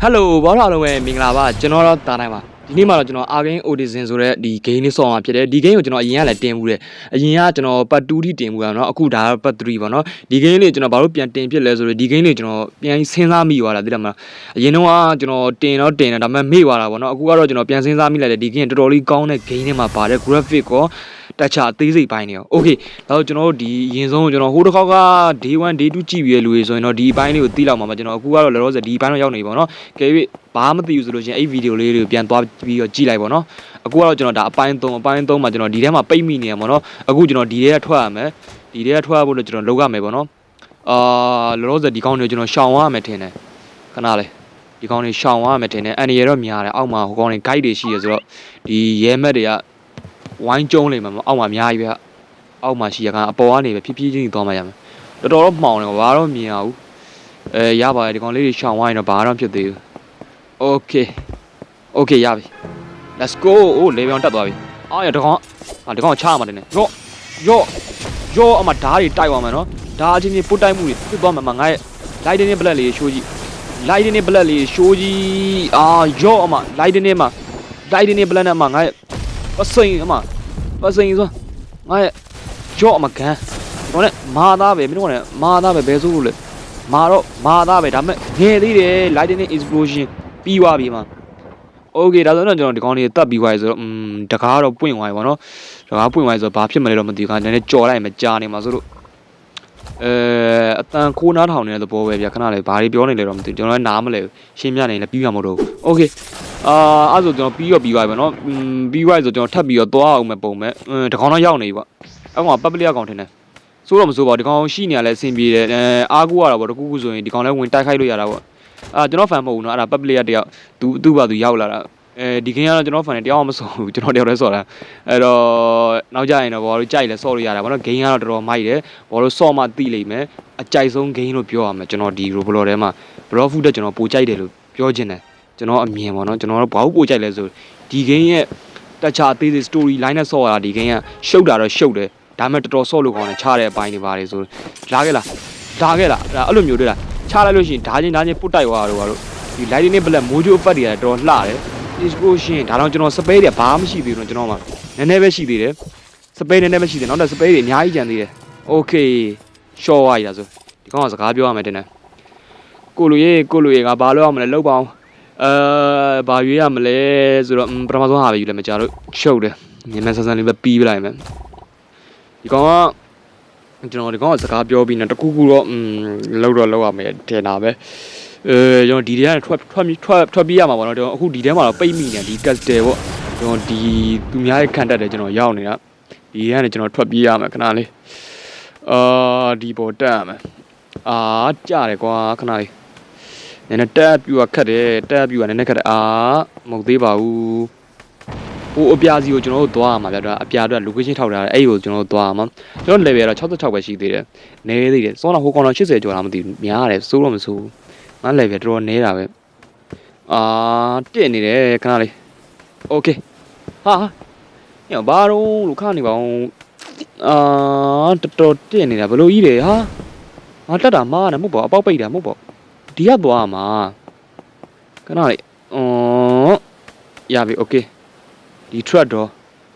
ဟယ်လိုဘောတော်လုံးပဲမင်္ဂလာပါကျွန်တော်တော့တာတိုင်းပါဒီနေ့မှာတော့ကျွန်တော် Arcane Odyssey ဆိုတဲ့ဒီ game လေးဆောင်းမှာဖြစ်တယ်ဒီ game ကိုကျွန်တော်အရင်ကလည်းတင်မှုတယ်အရင်ကကျွန်တော်ပတ်2ထိတင်မှုရအောင်เนาะအခုဒါပတ်3ပေါ့เนาะဒီ game လေးကျွန်တော်ဘာလို့ပြန်တင်ဖြစ်လဲဆိုတော့ဒီ game လေးကျွန်တော်ပြန်စဉ်းစားမိသွားတာသိတယ်မလားအရင်တော့ကကျွန်တော်တင်တော့တင်တယ်ဒါပေမဲ့မေ့သွားတာပေါ့เนาะအခုကတော့ကျွန်တော်ပြန်စဉ်းစားမိလိုက်တယ်ဒီ game တော်တော်လေးကောင်းတဲ့ game ထဲမှာပါတဲ့ graphic ကော တက်ချအသေးစိတ်ပိုင်းနေရော okay ဒါတော့ကျွန်တော်တို့ဒီအရင်ဆုံးကျွန်တော်ဟိုတစ်ခေါက်က day 1 day 2ကြည့်ပြီးရလူတွေဆိုရင်တော့ဒီအပိုင်းလေးကိုသိလောက်မှာပါကျွန်တော်အခုကတော့လောလောဆယ်ဒီအပိုင်းတော့ရောက်နေပြီပေါ့နော်ကဲ၍ဘာမှမသိဘူးဆိုလို့ရှိရင်အဲ့ဗီဒီယိုလေးတွေကိုပြန်သွားပြီးတော့ကြည့်လိုက်ပေါ့နော်အခုကတော့ကျွန်တော်ဒါအပိုင်း3အပိုင်း3မှာကျွန်တော်ဒီထဲမှာပိတ်မိနေရပေါ့နော်အခုကျွန်တော်ဒီထဲကထွက်ရမယ်ဒီထဲကထွက်ရဖို့လို့ကျွန်တော်လုပ်ရမယ်ပေါ့နော်အာလောလောဆယ်ဒီကောင်းတွေကိုကျွန်တော်ရှောင်ရမယ်ထင်တယ်ခဏလေးဒီကောင်းတွေရှောင်ရမယ်ထင်တယ်အန်ရတော့များတယ်အောက်မှာဟိုကောင်းတွေ guide တွေရှိရဆိုတော့ဒီရဲမက်တွေက ဝိုင်းကျုံးလိမ့်မယ်အောက်မှာအများကြီးပဲအောက်မှာရှိရကအပေါ်ကနေပဲဖြည်းဖြည်းချင်းသွားမှရမယ်တော်တော်တော့မှောင်တယ်ဘာတော့မြင်ရဘူးအဲရပါတယ်ဒီကောင်လေးတွေရှောင်သွားရင်တော့ဘာတော့ဖြစ်သေးဘူး Okay Okay ရပြီ Let's go အိုးလေပြောင်းတက်သွားပြီအော်ရတကောင်အာတကောင်ချရမှာတယ်နဲ့ရော့ရော့ရော့အမဓားတွေတိုက်သွားမယ်နော်ဓားအချင်းချင်းပုတ်တိုက်မှုတွေဖြစ်သွားမှာမငါရဲ့ lightning blood လေးရှိုးကြည့် lightning blood လေးရှိုးကြည့်အာရော့အမ lightning မှာ lightning blood နဲ့အမငါရဲ့ ပစိန်အမပစိန်ဆိုငါရဲ့ကြော့အမကန်ကျွန်တော်လည်းမာသားပဲမင်းတို့ကလည်းမာသားပဲဘယ်ဆိုလို့လဲမာတော့မာသားပဲဒါပေမဲ့ငယ်သေးတယ် lightning explosion ပြီးွားပြီမှာ okay ဒါဆိုတော့ကျွန်တော်ဒီကောင်းလေးတတ်ပြီးွားရဆိုတော့อืมတကားတော့ပွင့်ွားရပါတော့တကားပွင့်ွားရဆိုတော့ဘာဖြစ်မလဲတော့မသိဘူးခါနည်းနည်းကြော်လိုက်မှကြားနေမှာဆိုတော့ အဲအတန်ခိုးနားထောင်နေတဲ့သဘောပဲဗျာခဏလေးဘာတွေပြောနေလဲတော့မသိဘူးကျွန်တော်လည်းနားမလဲဘူးရှင်းပြနေလည်းပြီးရမှာမဟုတ်ဘူးโอเคအာအဲ့ဆိုကျွန်တော်ပြီးတော့ပြီးသွားပြီပေါ့နော်อืมပြီးသွားပြီဆိုကျွန်တော်ထပ်ပြီးတော့သွားအောင်မယ်ပုံမဲ့အင်းတကောင်တော့ရောက်နေပြီပေါ့အဲ့ကောင်ကပပလီယာကောင်ထင်တယ်ဆိုတော့မဆိုပါဘူးဒီကောင်ရှိနေရလဲအဆင်ပြေတယ်အဲအားကိုးရတာပေါ့တကူကူဆိုရင်ဒီကောင်လည်းဝင်တိုက်ခိုက်လို့ရတာပေါ့ အာကျွန်တော်ဖန်မဟုတ်ဘူးเนาะအဲ့ဒါ public ရတယောက်သူသူ့ဘာသူရောက်လာတာ အဲဒီခင်းကတော့ကျွန်တော်ဖန်နဲ့တယောက်မှမဆော်ဘူးကျွန်တော်တယောက်တည်းဆော်တာအဲ့တော့နောက်ကြရင်တော့ဘောလို့ကြိုက်လဲဆော်လို့ရတာဗောနော်ဂိမ်းကတော့တော်တော်မိုက်တယ်ဘောလို့ဆော့မှသိလိမ့်မယ်အကြိုက်ဆုံးဂိမ်းလို့ပြောရမယ်ကျွန်တော်ဒီ Roblox ထဲမှာ Brawl Food တက်ကျွန်တော်ပိုကြိုက်တယ်လို့ပြောချင်တယ်ကျွန်တော်အမြင်ပေါ့နော်ကျွန်တော်တော့ဘာလို့ပိုကြိုက်လဲဆိုဒီဂိမ်းရဲ့တခြားအသေးစိတ် story line နဲ့ဆော့ရတာဒီဂိမ်းကရှုပ်တာတော့ရှုပ်တယ်ဒါပေမဲ့တော်တော်ဆော့လို့ကောင်းတယ်ချားတဲ့အပိုင်းတွေပါတယ်ဆိုလာခဲ့လားလာခဲ့လားအဲ့လိုမျိုးတွေ့လားချလိုက်လို့ရှိရင်ဓာချင်းဓာချင်းပုတ်တိုက်သွားတော့တော့ဒီ lightning black mojo effect တွေကတော်တော် လှတယ် explosion ဒါတော့ကျွန်တော် spray တွေဘာမှမရှိသေးဘူးကျွန်တော်မှနည်းနည်းပဲရှိသေးတယ် spray နည်းနည်းပဲရှိသေးတယ်နောက်တော့ spray တွေအများကြီးကျန်သေးတယ် okay short ရည်ဒါဆိုဒီကောင်ကစကားပြောရမယ်တင်တယ်ကိုလူရေကိုလူရေကဘာလို့ရမလဲလောက်ပါအောင်အဲဘာရွေးရမလဲဆိုတော့ပထမဆုံးဟာပဲယူလိုက်မကြတော့ရှုပ်တယ်မြင်မဲ့ဆန်းဆန်းလေးပဲပြီးပလိုက်မယ်ဒီကောင်ကကျွန်တော်ဒီကောင်ကစကားပြောပြီးနေတခုခုတော့อืมလောက်တော့လောက်ရမယ်ထင်တာပဲ အဲကျွန်တော်ဒီထဲကနေထွက်ထွက်ထွက်ထွက်ပြေးရမှာပေါ့နော်ကျွန်တော်အခုဒီထဲမှာတော့ပိတ်မိနေဒီ castle ပေါ့ကျွန်တော်ဒီသူများရဲ့ခံတတ်တယ်ကျွန်တော်ရောက်နေတာဒီထဲကနေကျွန်တော်ထွက်ပြေးရမယ်ခဏလေးအာဒီပေါ်တက်ရမယ်အာကြားတယ်ကွာခဏလေးနည်းနည်းတက်ပြူကခတ်တယ်တက်ပြူကနည်းနည်းခတ်တယ်အာမဟုတ်သေးပါဘူးဟိုအပြာစီကိုကျွန်တော်တို့သွားရမှာဗျာဒါအပြာတော့ location ထောက်ထားတယ်အဲ့ဒီကိုကျွန်တော်တို့သွားရမှာကျွန်တော် level ကတော့66ပဲရှိသေးတယ်နည်းသေးတယ်စောနာဟိုကောင်တော့80ကျော်လားမသိဘူးများတယ်စိုးတော့မစိုးဘူး ငါ level တော်တော်နည်းတာပဲအာတက်နေတယ်ခဏလေး okay ဟာဟာညဘာတော့လို့ခဏနေပါအောင်အာတော်တော်တက်နေတာဘလို့ကြီးတယ်ဟာငါတက်တာမားတယ်မဟုတ်ပါဘူးအပေါက်ပိတ်တာမဟုတ်ပါဘူးဒီကသွားရမှာခဏလေးအော်ရပြီ okay ဒီ truck တော့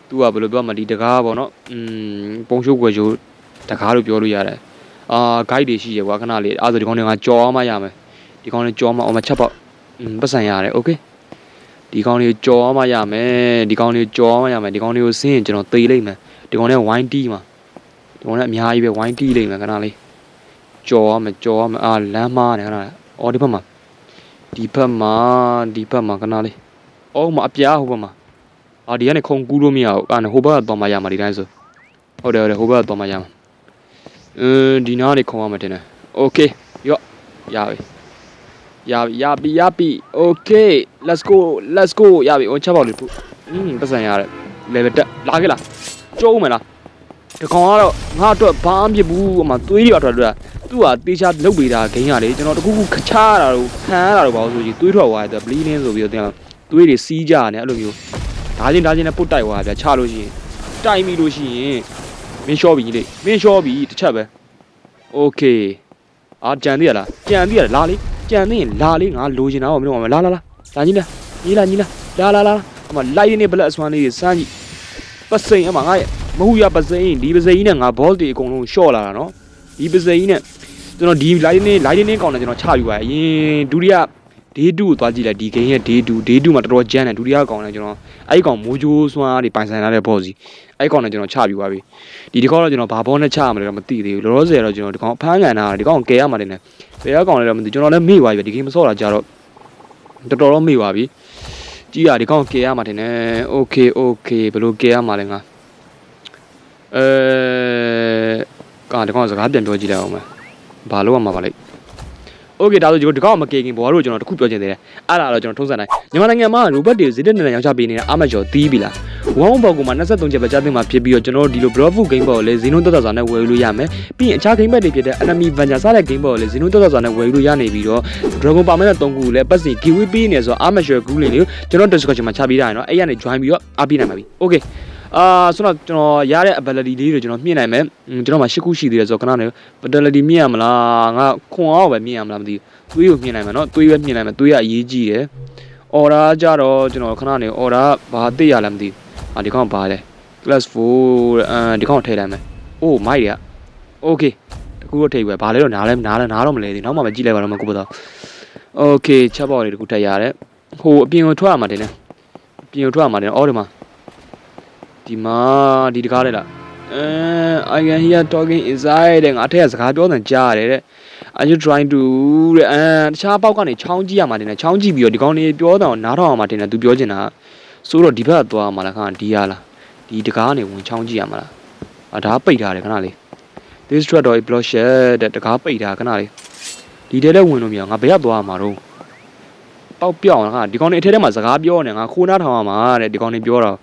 သူကဘယ်လိုပြောမလဲဒီတကားပေါ့နော်อืมပုံရှုပ်ွယ်ချိုးတကားလို့ပြောလို့ရတယ်အာ guide တွေရှိရကွာခဏလေးအဲ့ဒါဆိုဒီကောင်တွေကကြော်မှရမယ် ဒီကောင်တွေကြော်မှအောင်မချက်ပေါ့อืมပတ်စံရတယ် okay ဒီကောင်တွေကြော်မှရမယ်ဒီကောင်တွေကြော်မှရမယ်ဒီကောင်တွေကိုဆင်းရင်ကျွန်တော်သေလိမ့်မယ်ဒီကောင်တွေဝိုင်းတီးမှာဒီကောင်တွေအများကြီးပဲဝိုင်းတီးလိမ့်မယ်ခဏလေးကြော်ရမယ်ကြော်ရမယ်အာလမ်းမားတယ်ခဏလေးအော်ဒီဘက်မှာဒီဘက်မှာဒီဘက်မှာခဏလေးအော်မအပြားဟိုဘက်မှာ အာဒီကနေခုံကူးလို့မရဘူးအဲ့ဒါဟိုဘက်ကသွားမှရမှာဒီတိုင်းဆိုဟုတ်တယ်ဟုတ်တယ်ဟိုဘက်ကသွားမှရမှာအင်းဒီနားကနေခုံရမှာတင်တယ်โอเคရော့ရပြီ ရပြီရပြီရပြီโอเค let's go let's go ရပြီဝင်ချက်ပေါက်လေးဖုอืมပတ်စံရတယ် level တက်လာခဲ့လားကျုံးမယ်လားဒီကောင်ကတော့ငါအတွက်ဘာမှမဖြစ်ဘူးအမသွေးတွေအထွက်ထွက်သူ့ဟာတေးချလုတ်ပေးတာဂိမ်းရလေကျွန်တော်တခုခုခချားတာတော့ခံရတာတော့ဘာလို့ဆိုကြီးသွေးထွက်သွားတယ် bleeding ဆိုပြီးတော့တင်သွေးတွေစီးကြတယ်အဲ့လိုမျိုး ဒါချင်းဒါချင်းနဲ့ပုတ်တိုက်သွားတာဗျာချလို့ရှိရင်တိုက်မိလို့ရှိရင်မင်းလျှော့ပြီလေမင်းလျှော့ပြီတစ်ချက်ပဲโอเคအာကြံသေးရလားကြံသေးရလားလာလေ ကြံနေရင်လာလေးငါလိုချင်တာပေါ့မင်းတို့ကလာလာလာလာကြီးလားကြီးလားကြီးလားလာလာလာအမလိုက်နေဘလက်အစွမ်းလေးစမ်းကြည့်ပစိန်အမငါရဲ့မဟုတ်ရပစိန်ဒီပစိန်ကြီးနဲ့ငါဘောတီအကုန်လုံးရှော့လာတာနော်ဒီပစိန်ကြီးနဲ့ကျွန်တော်ဒီလိုက်နေလိုက်နေကောင်းတယ်ကျွန်တော်ချယူပါအရင်ဒုတိယဒေးတူကိုသွားကြည့်လိုက်ဒီဂိမ်းရဲ့ဒေးတူဒေးတူမှာတော်တော်ကြမ်းတယ်ဒုတိယကောင်လည်းကျွန်တော်အဲ့ဒီကောင်မိုးချိုးစွမ်းတွေပိုင်ဆိုင်လာတဲ့ဘောစီ အဲ့ဒီကောင်လည်းကျွန်တော်ချပြပါပြီဒီဒီကောင်တော့ကျွန်တော်ဘာဘောနဲ့ချရမလဲတော့မသိသေးဘူးလောလောဆယ်တော့ကျွန်တော်ဒီကောင်ဖမ်းကန်တာဒီကောင်ကဲရမှာတင်တယ်ဘယ်ကောင်လဲတော့မသိကျွန်တော်လည်းမေ့သွားပြီဒီဂိမ်းမဆော့တာကြတော့တော်တော်တော့မေ့သွားပြီကြည့်ရဒီကောင်ကဲရမှာတင်တယ်โอเคโอเคဘယ်လိုကဲရမှာလဲငါအဲကာဒီကောင်စကားပြန်ပြောကြည့်လိုက်အောင်မယ်ဘာလို့ရမှာပါလဲ โอเคဒါဆိုဒီကောင်မကေခင်ဘောတို့ကျွန်တော်တခုပြောချင်သေးတယ်အဲ့ဒါတော့ကျွန်တော်ထုံးစံတိုင်းမြန်မာနိုင်ငံမှာရိုဘတ်တွေဇစ်တက်နေရောင်းချပေးနေတာအမကျော်သီးပြီလား ဝမ်ဘောက်ကောင်မှာ23ချက်ပဲကြားသိမှာဖြစ်ပြီးတော့ကျွန်တော်တို့ဒီလို Bravo Game Boy ကိုလည်းဇီနိုတက်တာစွာနဲ့ဝယ်ယူလို့ရမယ်ပြီးရင်အခြား game boy တွေဖြစ်တဲ့ Enemy Avenger စတဲ့ Game Boy ကိုလည်းဇီနိုတက်တာစွာနဲ့ဝယ်ယူလို့ရနေပြီးတော့ Dragon Power နဲ့3ခုကိုလည်းပတ်စင် giveaway ပေးနေဆိုတော့အမကျော် group လေးကိုကျွန်တော် description မှာချပေးထားရင်တော့အဲ့ရနေ join ပြီးတော့အားပေးနိုင်ပါပြီ okay အာဆိုတော့ကျွန်တော်ရတဲ့ ability လေးတွေကျွန်တော်မြင့်နိုင်မယ်ကျွန်တော်မှာ10ခုရှိသေးတယ်ဆိုတော့ခဏနေ ability မြင့်ရမလားငါခွန်အောင်ပဲမြင့်ရမလားမသိဘူးသွေးကိုမြင့်နိုင်မယ်နော်သွေးပဲမြင့်နိုင်မယ်သွေးကအရေးကြီးတယ် order ကြတော့ကျွန်တော်ခဏနေ order ဘာသိရလဲမသိဘူး အာဒီကောင်ဘာလဲ class 4အဲဒီကောင်ထည့်လိုက်မယ်အိုးမိုက်ရ okay တကူတော့ထည့်ပဲဘာလဲတော့နားလဲနားလဲနားတော့မလဲသေးနောက်မှမကြည့်လိုက်ပါတော့မကိုပေါ့ okay ချက်ပေါက်လေးတကူထည့်ရတယ်ဟိုအပြင်ကိုထွက်ရမှာတင်တယ်အပြင်ကိုထွက်ရမှာတင်အော်ဒီမှာဒီမှာဒီတကားလေလားအဲ I can hear talking inside တဲ့ငါထက်ကစကားပြောတဲ့ကြားရတယ်တဲ့ Are you trying to တဲ့အဲတခြားပေါက်ကနေချောင်းကြည့်ရမှာတင်တယ်ချောင်းကြည့်ပြီးတော့ဒီကောင်နေပြောတော့နားထောင်ရမှာတင်တယ်သူပြောချင်တာ ဆိုတော့ဒီဘက်သွားမှာလားခါဒီရလားဒီတကားကနေဝင်ချောင်းကြည့်ရမှာလားအဒါပိတ်ထားတယ်ခဏလေး This truck door is blocked တဲ့တကားပိတ်ထားခဏလေးဒီထဲလည်းဝင်လို့မရငါဘယ်ရောက်သွားမှာတော့ပေါက်ပြောင်းလားခါဒီကောင်နေအထဲထဲမှာစကားပြောနေငါခိုးနားထောင်ရမှာတဲ့ဒီကောင်နေပြောတော့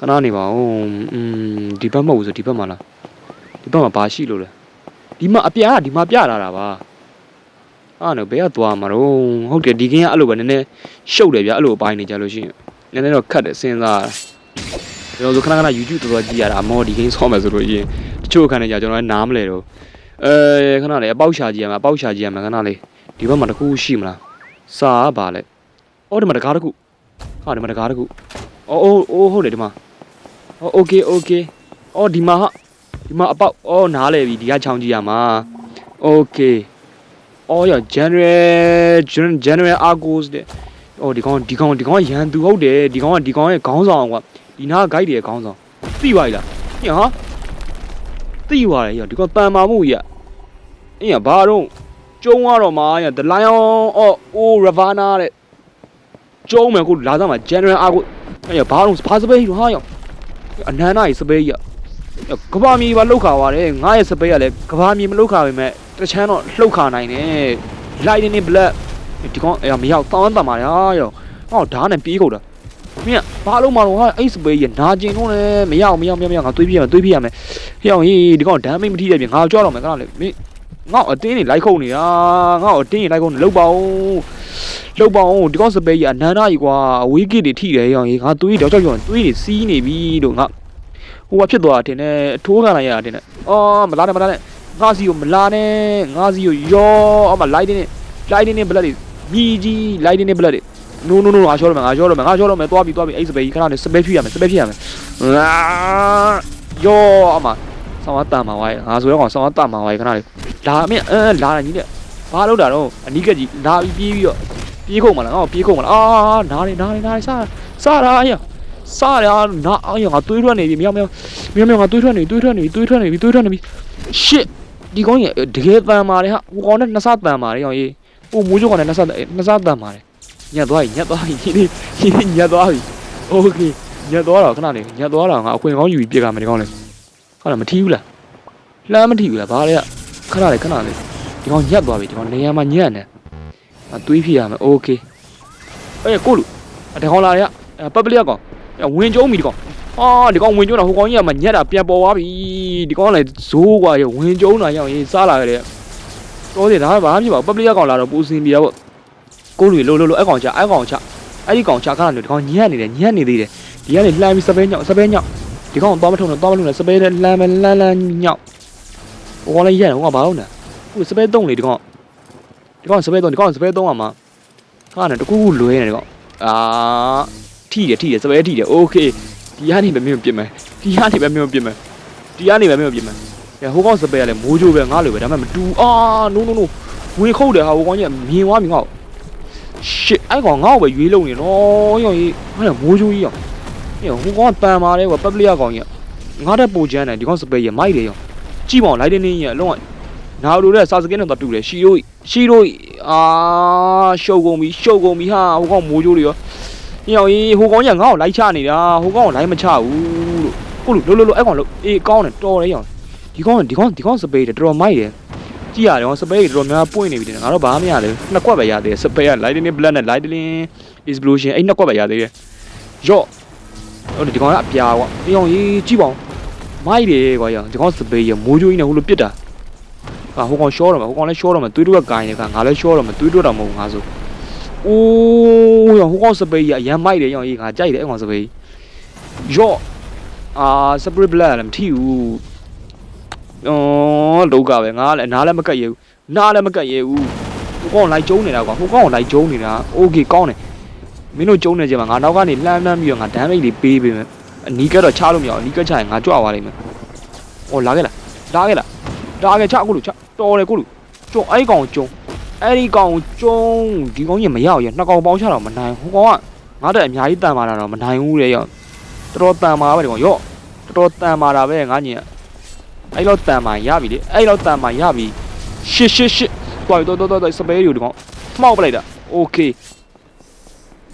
ခဏနေပါဦးอืมဒီဘက်မဟုတ်ဘူးဆိုဒီဘက်မှာလားဒီဘက်မှာဘာရှိလို့လဲဒီမှာအပြားကဒီမှာပြလာတာပါအားနော်ဘယ်ကသွားမှာတော့ဟုတ်တယ်ဒီကင်းကအဲ့လိုပဲနည်းနည်းရှုပ်တယ်ဗျအဲ့လိုအပိုင်းနေကြလို့ရှိရင် နည်းနည်းတော့ခတ်တယ်စဉ်းစားကျွန်တော်ဆိုခဏခဏ YouTube တော်တော်ကြည့်ရတာမော်ဒီကင်းဆောင်းမယ်ဆိုလို့ရှိရင်တချို့အခါနေကြကျွန်တော်လည်းနားမလဲတော့အဲခဏလေးအပေါက်ရှာကြည့်ရမှာအပေါက်ရှာကြည့်ရမှာခဏလေးဒီဘက်မှာတစ်ခုရှိမလားစာကပါလဲအော်ဒီမှာတကားတစ်ခုဟာဒီမှာတကားတစ်ခုအော်အိုးအိုးဟုတ်တယ်ဒီမှာ โอเคโอเคအော်ဒီမှာဟာဒီမှာအပေါက်အော်နားလဲပြီဒီကချောင်းကြည့်ရမှာโอเคအော်ရ general Gen- general argos တဲ့အော်ဒီကောင်ဒီကောင်ဒီကောင်ကရန်သူဟုတ်တယ်ဒီကောင်ကဒီကောင်ရဲ့ခေါင်းဆောင်ကွာဒီနား guide တွေရဲ့ခေါင်းဆောင်သိပါ E လားညဟာသိပါတယ်ရဒီကောင်တန်မာမှုကြီးอ่ะအင်းဘာတော့ကျုံကတော့မာရ the lion of o ravana တဲ့ကျုံမယ်ကိုလာသားမှာ general argos အဲ့ရဘာတော့ဘာစပေးဟာရော အနန္တကြီးစပေးကြီးကဘာမြေပါလှုပ်ခါပါတယ်ငါရဲ့စပေးကလည်းကဘာမြေမလှုပ်ခါပေမဲ့တချမ်းတော့လှုပ်ခါနိုင်တယ်လိုက်နေနေဘလက် ဒီကောင်အဲ့မရောက်တောင်းတမ်းပါလားရောဟောဓာတ်နဲ့ပြေးကုန်တာမင်းဘာလို့မလို့ဟာအဲ့စပေးကြီးနာကျင်တော့လေမရောက်မရောက်မရောက်ငါတွေးပြရမယ်တွေးပြရမယ်ဟေ့အောင်ဟေးဒီကောင်ဓာတ်မိတ်မထိတဲ့ပြင်ငါကြောက်တော့မယ်ခဏလေမင်းငါ့အတင်းနေလိုက်ခုန်နေတာငါ့အတင်းနေလိုက်ခုန်နေလှုပ်ပါဦးလှုပ်ပါဦးဒီကောင်စပေးကြီးအနန္တကြီးကွာအဝေးကစ်တွေထိတယ်ဟေ့အောင်ဟေးငါတွေးတော့ကြောက်ကြောက်တွေးတွေစီးနေပြီလို့ငါဟိုကဖြစ်သွားတာတင်တယ်အထိုးခံလိုက်ရတာတင်တယ်အော်မလာနဲ့မလာနဲ့ငါစီကိုမလာနဲ့ငါစီကိုယောအမလိုက်နေလိုက်နေဘလက်တွေ မြည်ကြီးလိုက်နေဘလက်တွေ no no no ငါရှော့တော့မယ်ငါရှော့တော့မယ်ငါရှော့တော့မယ်သွားပြီသွားပြီအဲ့စပယ်ကြီးခဏနဲ့စပယ်ဖြူရမယ်စပယ်ဖြူရမယ်အာယောအမဆောင်းအတန်မှာဝိုင်းငါဆိုတော့ကောင်ဆောင်းအတန်မှာဝိုင်းခဏလေးလာအမင်းအဲလာတယ်ညီတဲ့ဘာလို့တာတော့အနီးကကြီးလာပြီးပြေးပြီးတော့ပြေးခုံမလားငါပြေးခုံမလားအာနားနေနားနေနားနေစားစားတာအရင်စားရနာအောင်ရငါတွေးထွက်နေပြီမြောင်မြောင်မြောင်မြောင်ငါတွေးထွက်နေတွေးထွက်နေတွေးထွက်နေပြီတွေးထွက်နေပြီ shit ဒီကောင်ကြီးတကယ်တန်ပါတယ်ဟာဟိုကောင်နဲ့နှစ်ဆတန်ပါတယ်ရောင်ကြီး ဟိုမိုးချိုကောင်နဲ့နှစ်ဆနှစ်ဆတန်ပါတယ်ညက်သွားပြီညက်သွားပြီဒီဒီညက်သွားပြီ okay ညက်သွားတော့ခဏလေးညက်သွားတော့ငါအခွင့်ကောင်းယူပြီးပြစ်ကမယ်ဒီကောင်လေးခဏမထီးဘူးလားလှမ်းမထီးဘူးလားဘာလဲခဏလေးခဏလေးဒီကောင်ညက်သွားပြီဒီကောင်နေရာမှာညက်နေအတွေးပြရမယ် okay အေးကိုလူအတကောင်လာရပပလီကောင် ဝင်ကျုံးပြီဒီကောင်ဟာဒီကောင်ဝင်ကျုံးတာဟိုကောင်ကြီးကမှညက်တာပြန်ပေါ်သွားပြီဒီကောင်ကလည်းဇိုးกว่าရဝင်ကျုံးတာရောက်ရင်စားလာကြတယ် တော်တယ်ဒါဘာမှမဖြစ်ပါဘူးပပလီကကောင်လာတော့ပူစင်ပြရပေါ့ကိုလူလို့လို့လို့အဲ့ကောင်ချအဲ့ကောင်ချအဲ့ဒီကောင်ချခဏလို့ဒီကောင်ညက်နေတယ်ညက်နေသေးတယ်ဒီကနေလှမ်းပြီးစပဲညောက်စပဲညောက်ဒီကောင်သွားမထုံတော့သွားမထုံတော့စပဲနဲ့လှမ်းမလှမ်းလှမ်းညောက်ဟိုကောင်လည်းရက်တယ်ဟိုကောင်ဘာလို့လဲဟိုစပဲတုံးလေဒီကောင် ဒီကောင်စပယ်သုံးဒီကောင်စပယ်သုံးရမှာခါနဲ့တကူကူလွဲနေတယ်ဒီကောင်အာထိတယ်ထိတယ်စပယ်ထိတယ်โอเคဒီကနေပဲမင်းကိုပြစ်မယ်ဒီကနေပဲမင်းကိုပြစ်မယ်ဒီကနေပဲမင်းကိုပြစ်မယ်ကဲ ဟိုကောင်စပယ်ကလည်းမိုးကြိုးပဲငါလိုပဲဒါပေမဲ့မတူအာ no no no ဝင်ခုတ်တယ်ဟာဟိုကောင်ကြီးကမြင်သွားပြီငါ့ကို shit အဲ့ကောင်ငါ့ကိုပဲရွေးလုံနေနော်ရောကြီးဟာလေမိုးကြိုးကြီးရောဟဲ့ဟိုကောင်ကတန်ပါတယ်ကွာပပလီယာကောင်ကြီးကငါတဲ့ပူချမ်းတယ်ဒီကောင်စပယ်ရမိုက်တယ်ရောကြည့်ပါဦးလိုက်တဲ့နေကြီးကအလုံးကနာလိုတဲ့စာစကင်းနဲ့တော့တူတယ်ရှီရိုရှီရိုအာရှုပ်ကုန်ပြီရှုပ်ကုန်ပြီဟာဟိုကောင်မိုးကြိုးတွေရောညောင်ကြီးဟိုကောင်ကြီးကငါ့ကိုလိုက်ချနေတာဟိုကောင်ကိုလိုက်မချဘူးလို့ဟုတ်လို့လို့လို့အဲ့ကောင်လို့အေးကောင်းတယ်တော်တယ်ရော ဒီကောင်ဒီကောင်ဒီကောင်စပယ်တော်တော်မိုက်တယ်ကြည့်ရတယ်ကောင်စပယ်တော်တော်များပွင့်နေပြီတဲ့ငါတော့ဘာမှမရလေနှစ်ကွက်ပဲရသေးတယ်စပယ်က lightning blood နဲ့ lightning explosion အဲ့နှစ်ကွက်ပဲရသေးတယ်ရော့ဟုတ်တယ်ဒီကောင်ကအပြာကွာဒီကောင်ကြီးကြည့်ပါဦးမိုက်တယ်ကွာရောဒီကောင်စပယ်ရမိုးကြိုးကြီးနဲ့ဟိုလိုပစ်တာဟာဟိုကောင်ရှော့တော့မှာဟိုကောင်လည်းရှော့တော့မှာသွေးတို့ကကိုင်းနေကငါလည်းရှော့တော့မှာသွေးတို့တော့မဟုတ်ငါဆိုအိုးရောဟိုကောင်စပယ်ရအရန်မိုက်တယ်ရောကြီးငါကြိုက်တယ်အဲ့ကောင်စပယ်ရော့အာစပယ်ဘလက်လည်းမထီဘူး ။အော်လောကပဲငါလည်းနားလည်းမကက်ရဘူး။နားလည်းမကက်ရဘူး။ဟိုကောင်လိုက်ကျုံနေတာကွာ။ဟိုကောင်ကလိုက်ကျုံနေတာ။ Okay ကောင်းတယ်။မင်းတို့ကျုံနေကြမှာငါနောက်ကနေလှမ်းလှမ်းပြီးတော့ငါ damage လေးပေးပေးမယ်။အနီးကတော့ချလို့မရအောင်အနီးကချရင်ငါကြွသွားလိမ့်မယ်။အော်လာခဲ့လား။လာခဲ့လား။လာခဲ့ချအခုလူချတော်တယ်ကိုလူ။ကျုံအဲ့ကောင်ကျုံအဲ့ဒီကောင်ကျုံဒီကောင်ကြီးမရအောင်ရနှစ်ကောင်ပေါင်းချတော့မနိုင်ဟိုကောင်ကငါတက်အများကြီးတန်မာတာတော့မနိုင်ဘူးလေရောတော်တော်တန်မာပဲဒီကောင်ရော့တော်တော်တန်မာတာပဲငါညင် အဲ့လောက်တန်မာရပြီလေအဲ့လောက်တန်မာရပြီရှစ်ရှစ်ရှစ်တော်တော်တော်တော်စပယ်ယူဒီကောင်မှောက်ပလိုက်တာโอเค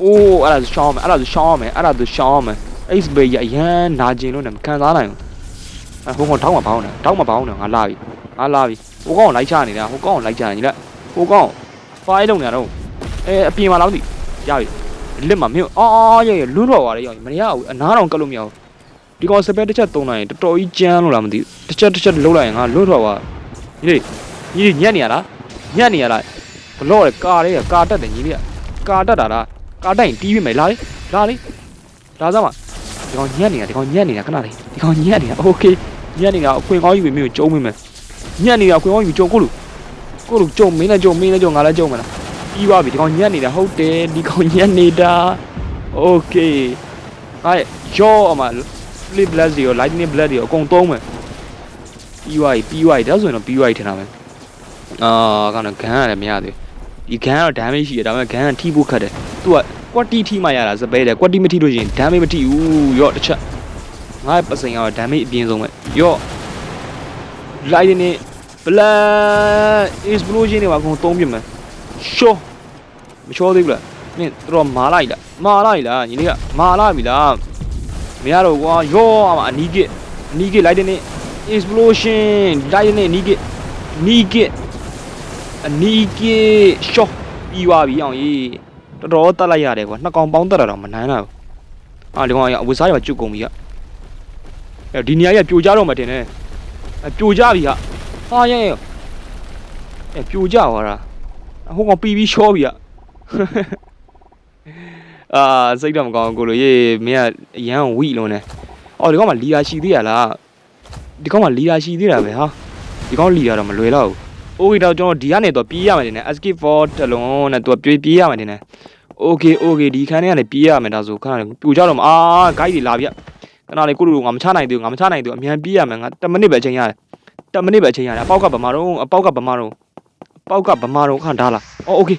အိုးအဲ့ဒါဆိုရှောင်းမယ်အဲ့ဒါဆိုရှောင်းမယ်အဲ့ဒါဆိုရှောင်းမယ်အဲ့စပယ်ရအရန်နာကျင်လို့နဲ့မခံစားနိုင်ဘူးအဲ့ဟိုကောင်တောင်းမှာဘောင်းနေတောင်းမှာဘောင်းနေငါလာပြီငါလာပြီဟိုကောင်ကိုလိုက်ချနေတာဟိုကောင်ကိုလိုက်ချနေညီလက်ဟိုကောင်ဖိုင်းလုံးနေတာတော့အဲအပြင်မှာလောက်တိရပြီလက်မှာမြို့အာရရလွန်းတော့သွားတယ်ရောမရဘူးအနားတော်ကတ်လို့မရဘူး ဒီကောင်စပယ်တစ်ချက်သုံးလိုက်ရင်တော်တော်ကြီးကြမ်းလို့လားမသိဘူးတစ်ချက်တစ်ချက်လှုပ်လိုက်ရင်ငါလွန်းတော့သွားညီလေးညီလေးညက်နေရလားညက်နေရလားဘလော့လေကာလေးကကာတက်တယ်ညီလေးကကာတက်တာလားကာတက်ရင်တီးပြီမယ်လာလေလာလေလာစမ်းပါဒီကောင်ညက်နေတာဒီကောင်ညက်နေတာခဏလေးဒီကောင်ညက်နေတာโอเคညက်နေတာအခွင့်ကောင်းယူပြီးမြို့ကျုံးမိမယ်ညက်နေတာအခွင့်ကောင်းယူကျုံကိုလူကိုလူကျုံမင်းလည်းကျုံမင်းလည်းကျုံငါလည်းကျုံမလားပြီးသွားပြီဒီကောင်ညက်နေတာဟုတ်တယ်ဒီကောင်ညက်နေတာโอเคအဲ့ရောအမ flip blast တွေရော lightning blast တွေရောအကုန်သုံးမယ်ပြီးသွားပြီပြီးသွားပြီဒါဆိုရင်တော့ပြီးသွားပြီထင်တာပဲအာကောင်တော့ဂန်ရတယ်မရသေးဘူးဒီဂန်ကတော့ damage ရှိတယ်ဒါပေမဲ့ဂန်ကထိဖို့ခက်တယ်သူက quality ထိမှရတာစပဲတယ် quality မထိလို့ရှိရင် damage မထိဘူးရော့တစ်ချက်ငါ့ပစိန်ကတော့ damage အပြင်းဆုံးပဲရော့ lightning blast explosion တွေပါအကုန်သုံးပြမယ်ရှော့မချောသေးဘူးလားမင်းတော်မာလိုက်လားမာလိုက်လားညီလေးကမာလာပြီလား မရတော့ကွာရောအမအနီးကစ်အနီးကစ် lightning explosion lightning အနီးကစ်နီးကစ်အနီးကစ်ရှော့ပြီးသွားပြီအောင်ကြီးတော်တော်တက်လိုက်ရတယ်ကွာနှစ်ကောင်ပေါင်းတက်တာတော့မနိုင်တော့ဘူးအာဒီကောင်ကအဝတ်စားတွေပါကျွတ်ကုန်ပြီကအဲဒီနေရာကြီးကပြိုကျတော့မှတင်တယ်အပြိုကျပြီဟာဟာရဲရဲအဲပြိုကျသွားတာဟိုကောင်ပြီးပြီးရှော့ပြီက အာစိတ်တော့မကောင်းဘူးကိုလိုရေးမင်းကအရန်ဝိလုံးနေအော်ဒီကောင်မှလီယာရှိသေးရလားဒီကောင်မှလီယာရှိသေးတာပဲဟာဒီကောင်လီယာတော့မလွယ်တော့ဘူးโอเคတော့ကျွန်တော်ဒီကနေတော့ပြေးရမယ်တင်တယ် escape for တလုံးနဲ့သူကပြေးပြေးရမယ်တင်တယ်โอเคโอเคဒီခန်းထဲကနေပြေးရမယ်ဒါဆိုခဏလေးပြူကြတော့မအာဂိုက်တွေလာပြီခဏလေးကိုလိုငါမချနိုင်သေးဘူးငါမချနိုင်သေးဘူးအမြန်ပြေးရမယ်ငါ10မိနစ်ပဲအချိန်ရတယ်10မိနစ်ပဲအချိန်ရတယ်အပေါက်ကဗမာတော့အပေါက်ကဗမာတော့အပေါက်ကဗမာတော့ခဏဒါလာအော်โอเค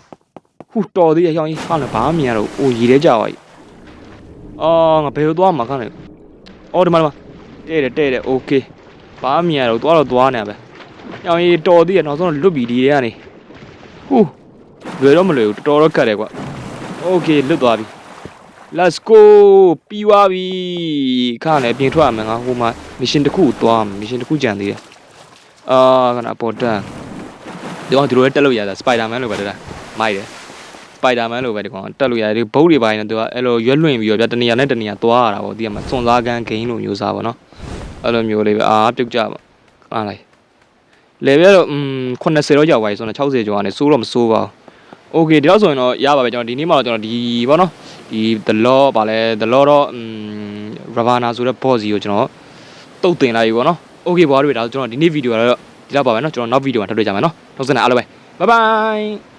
ဟူတော်သေးရဟောင်းကြီးဟာလည်းဘာမှမမြင်ရတော့အိုရီထဲကြောက်သွားပြီအော်ငါဘယ်လိုသွားမှာခန့်လဲအော်ဒီမှာဒီမှာတဲ့တယ်တဲ့တယ်โอเคဘာမှမမြင်ရတော့သွားတော့သွားနေပဲဟောင်းကြီးတော်သေးရနောက်ဆုံးလွတ်ပြီဒီထဲကနေဟူလွယ်တော့မလွယ်ဘူးတော်တော်ခက်တယ်ကွာโอเคလွတ်သွားပြီ let's go ပြီးသွားပြီခန့်လည်းပြင်ထွက်ရမယ်ငါဟိုမှာ mission တစ်ခုသွားမယ် mission တစ်ခုကြံသေးတယ်အာခဏပေါ်တက်ဒီကောင်ဒီလိုတက်လို့ရတာ Spider-Man လို့ပဲတက်တာမိုက်တယ် စ ပိုက်ဒါမန်လိုပဲဒီကောင်တက်လို့ရတယ်ဒီဘုတ်တွေပိုင်းနဲ့သူကအဲ့လိုရွက်လွင့်ပြီးတော့ဗျတနေရာနဲ့တနေရာသွားရတာပေါ့ဒီကမှာစွန်စားကန်ဂိမ်းလိုမျိုးစားပေါ့နော်အဲ့လိုမျိုးလေးပဲအာပြုတ်ကြပါအားလိုက်လေပြတော့อืม80တော့ရောက်ပါပြီဆိုတော့60ကျော်ကနေစိုးတော့မစိုးပါဘူးโอเคဒီတော့ဆိုရင်တော့ရပါပဲကျွန်တော်ဒီနေ့မှတော့ကျွန်တော်ဒီပေါ့နော်ဒီ the law ဗာလဲ the law တော့อืม ravana ဆိုတဲ့ boss ကြီးကိုကျွန်တော်တုတ်တင်လိုက်ပြီပေါ့နော်โอเคဘောတွေဒါဆိုကျွန်တော်ဒီနေ့ဗီဒီယိုကတော့ဒီလောက်ပါပဲเนาะကျွန်တော်နောက်ဗီဒီယိုမှာထပ်တွေ့ကြမယ်เนาะနောက်စနေအားလုံးပဲ bye bye